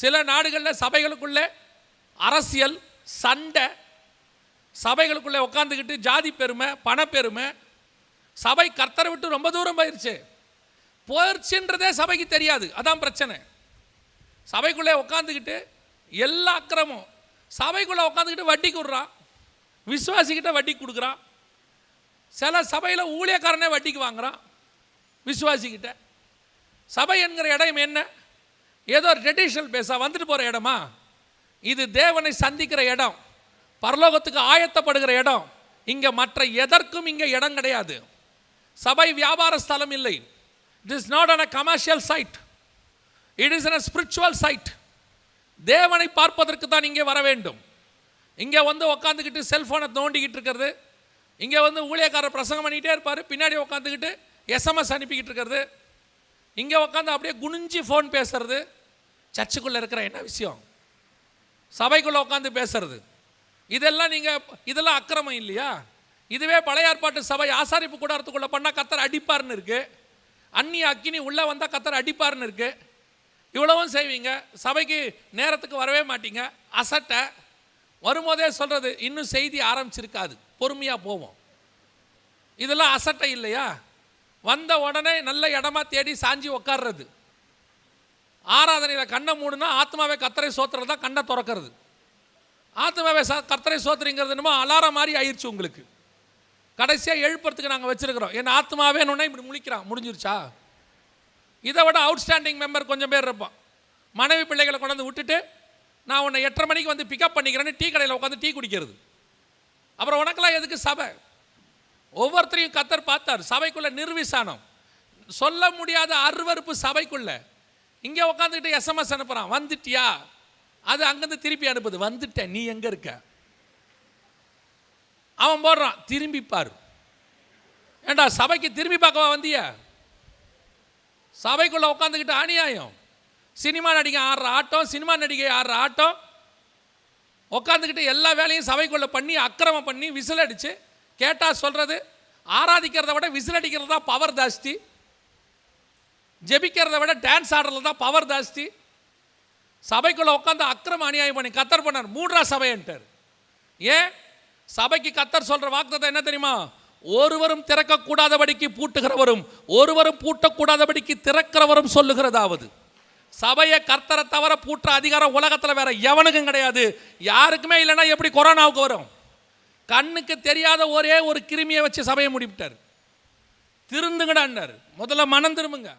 சில நாடுகளில் சபைகளுக்குள்ளே அரசியல் சண்டை சபைகளுக்குள்ளே உட்காந்துக்கிட்டு ஜாதி பெருமை பணப்பெருமை சபை கர்த்தரை விட்டு ரொம்ப தூரம் போயிருச்சு. போயிடுச்சுன்றதே சபைக்கு தெரியாது. அதான் பிரச்சனை. சபைக்குள்ளே உட்காந்துக்கிட்டு எல்லா அக்கிரமும் சபைக்குள்ளே உட்காந்துக்கிட்டு வட்டி கொடுறான். விசுவாசிக்கிட்ட வட்டி கொடுக்குறான். சில சபையில் ஊழியக்காரனே வட்டிக்கு வாங்குறான். விசுவாசிக்கிட்ட. சபை என்கிற இடம் என்ன? ஏதோ ட்ரெடிஷ்னல் பேசா வந்துட்டு போகிற இடமா? இது தேவனை சந்திக்கிற இடம். பரலோகத்துக்கு ஆயத்தப்படுகிற இடம். இங்கே மற்ற எதற்கும் இங்கே இடம் கிடையாது. சபை வியாபார ஸ்தலம் இல்லை. It is not an a commercial site it is an spiritual site தேவனை பார்ப்பதற்கு தான் இங்கே வர வேண்டும். இங்கே வந்து உக்காந்துக்கிட்டு செல்ஃபோனை தோண்டிக்கிட்டு இருக்கிறது. இங்கே வந்து ஊழியக்காரர் பிரசங்கம் பண்ணிக்கிட்டே இருப்பார். பின்னாடி உட்காந்துக்கிட்டு எஸ்எம்எஸ் அனுப்பிக்கிட்டு இருக்கிறது. இங்கே உட்காந்து அப்படியே குனிஞ்சு ஃபோன் பேசுறது. சர்ச்சுக்குள்ளே இருக்கிற என்ன விஷயம்? சபைக்குள்ளே உட்காந்து பேசுறது. இதெல்லாம் நீங்கள் இதெல்லாம் அக்கிரமம் இல்லையா? இதுவே பழைய ஏற்பாட்டு சபை ஆசாரிப்பு கூடாரத்துக்குள்ளே பண்ணால் கத்தர் அடிப்பார்னு இருக்கு. அன்னி அக்கினி உள்ளே வந்தால் கத்தர் அடிப்பார்னு இருக்கு. இவ்வளவும் செய்வீங்க. சபைக்கு நேரத்துக்கு வரவே மாட்டீங்க. அசட்டை. வரும்போதே சொல்கிறது இன்னும் செய்தி ஆரம்பிச்சிருக்காது. பொறுமையாக போவோம். இதெல்லாம் அசட்டை இல்லையா? வந்த உடனே நல்ல இடமா தேடி சாஞ்சி உக்காடுறது ஆராதனையில் கண்ணை மூடுனா ஆத்மாவை கத்தரை சோத்துறது தான் கண்ணை திறக்கிறது. ஆத்மாவே சா கத்தரை சோத்துறீங்கிறது என்னமோ அலாரம் மாதிரி ஆயிடுச்சு உங்களுக்கு. கடைசியாக எழுப்புறதுக்கு நாங்கள் வச்சுருக்கிறோம். என் ஆத்மாவே ஒன்றே இப்படி முழிக்கிறான். முடிஞ்சிருச்சா? இதை விட அவுட்ஸ்டாண்டிங் மெம்பர் கொஞ்சம் பேர் இருப்பான். மனைவி பிள்ளைகளை கொண்டாந்து விட்டுட்டு நான் உன்னை எட்டரை மணிக்கு வந்து பிக்கப் பண்ணிக்கிறேன்னு டீ கடையில் உட்காந்து டீ குடிக்கிறது. அப்புறம் உனக்கெல்லாம் எதுக்கு சபை? ஒவ்வொருத்தரையும் கத்தர் பார்த்தார். சபைக்குள்ளே நிர்விசானம். சொல்ல முடியாத அருவருப்பு சபைக்குள்ளே. இங்கே உட்காந்துக்கிட்டு எஸ்எம்எஸ் அனுப்புகிறான் வந்துட்டியா? அது அங்கேருந்து திருப்பி அனுப்புது. வந்துட்டேன். நீ எங்கே இருக்க? அவன் போடுறான். திரும்பி ஏண்டா சபைக்கு திரும்பி பார்க்கவா வந்திய? சபைக்குள்ள உட்காந்துக்கிட்டு அநியாயம். சினிமா நடிகை ஆடுற ஆட்டம் சினிமா நடிகை ஆடுற ஆட்டம். உட்காந்துக்கிட்டு எல்லா வேலையும் சபைக்குள்ளே பண்ணி அக்கிரமம் பண்ணி விசில் அடித்து கேட்டால் சொல்கிறது ஆராதிக்கிறத விட விசில் அடிக்கிறது தான் பவர் ஜாஸ்தி. ஜெபிக்கிறத விட டான்ஸ் ஆடுறது தான் பவர் ஜாஸ்தி. சபைக்குள்ளே உட்காந்து அக்கிரம அநியாயம் பண்ணி கத்தர் பண்ணார். மூன்றா சபைன்ட்டார். ஏன்? சபைக்கு கத்தர் சொல்கிற வாக்குத்தத்தம் என்ன தெரியுமா? ஒருவரும் திறக்கக்கூடாதபடிக்கு பூட்டுகிறவரும் ஒருவரும் பூட்டக்கூடாதபடிக்கு திறக்கிறவரும் சொல்லுகிறதாவது. சபையை கர்த்தரை தவிர பூட்டுற அதிகாரம் உலகத்தில் வேற எவனுக்கும் கிடையாது. யாருக்குமே இல்லைன்னா எப்படி கொரோனாவுக்கு வரும்? கண்ணுக்கு தெரியாத ஒரே ஒரு கிருமியை வச்சு சபையை முடிவிட்டார் திருந்துங்கடான்னார். முதல்ல மனம் திரும்புங்க.